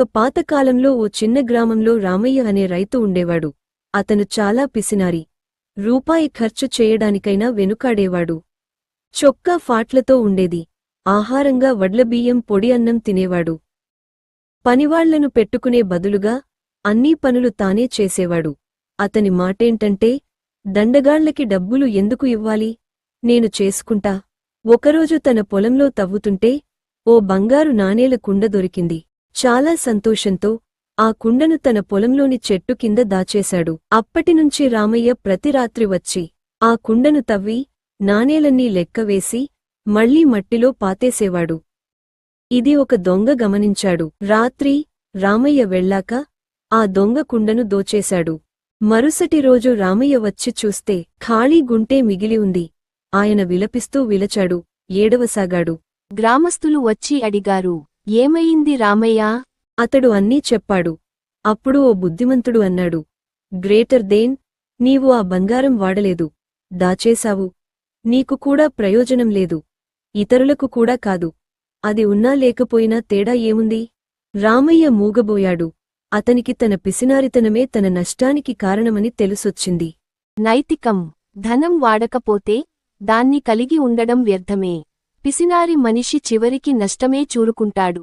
ఒక పాతకాలంలో ఓ చిన్న గ్రామంలో రామయ్య అనే రైతు ఉండేవాడు. అతను చాలా పిసినారి. రూపాయి ఖర్చు చేయడానికైనా వెనుకాడేవాడు. చొక్కా ఫాట్లతో ఉండేది. ఆహారంగా వడ్లబియ్యం పొడి అన్నం తినేవాడు. పనివాళ్ళను పెట్టుకునే బదులుగా అన్నీ పనులు తానే చేసేవాడు. అతని మాటేంటంటే దండగాళ్ళకి డబ్బులు ఎందుకు ఇవ్వాలి? నేను చేసుకుంటా. ఒకరోజు తన పొలంలో తవ్వుతుంటే ఓ బంగారు నాణేల కుండ దొరికింది. చాలా సంతోషంతో ఆ కుండను తన పొలంలోని చెట్టు కింద దాచేశాడు. అప్పటినుంచి రామయ్య ప్రతి రాత్రి వచ్చి ఆ కుండను తవ్వి నాణేలన్నీ లెక్కవేసి మళ్ళీ మట్టిలో పాతేసేవాడు. ఇది ఒక దొంగ గమనించాడు. రాత్రి రామయ్య వెళ్ళాక ఆ దొంగ కుండను దోచేశాడు. మరుసటి రోజు రామయ్య వచ్చి చూస్తే ఖాళీ గుంటే మిగిలి ఉంది. ఆయన విలపిస్తూ విలచాడు ఏడవసాగాడు. గ్రామస్తులు వచ్చి అడిగారు ఏమయింది రామయ్య? అతడు అన్నీ చెప్పాడు. అప్పుడు ఓ బుద్ధిమంతుడు అన్నాడు గ్రేటర్ దేన్ నీవు ఆ బంగారం వాడలేదు. దాచేశావు. నీకు కూడా ప్రయోజనం లేదు. ఇతరులకు కూడా కాదు. అది ఉన్నా లేకపోయినా తేడా ఏముంది రామయ్య మూగబోయాడు. అతనికి తన పిసినారితనమే తన నష్టానికి కారణమని తెలుసొచ్చింది. నైతికం ధనం వాడకపోతే దాన్ని కలిగి ఉండడం వ్యర్థమే. పిసినారి మనిషి చివరికి నష్టమే చూరుకుంటాడు.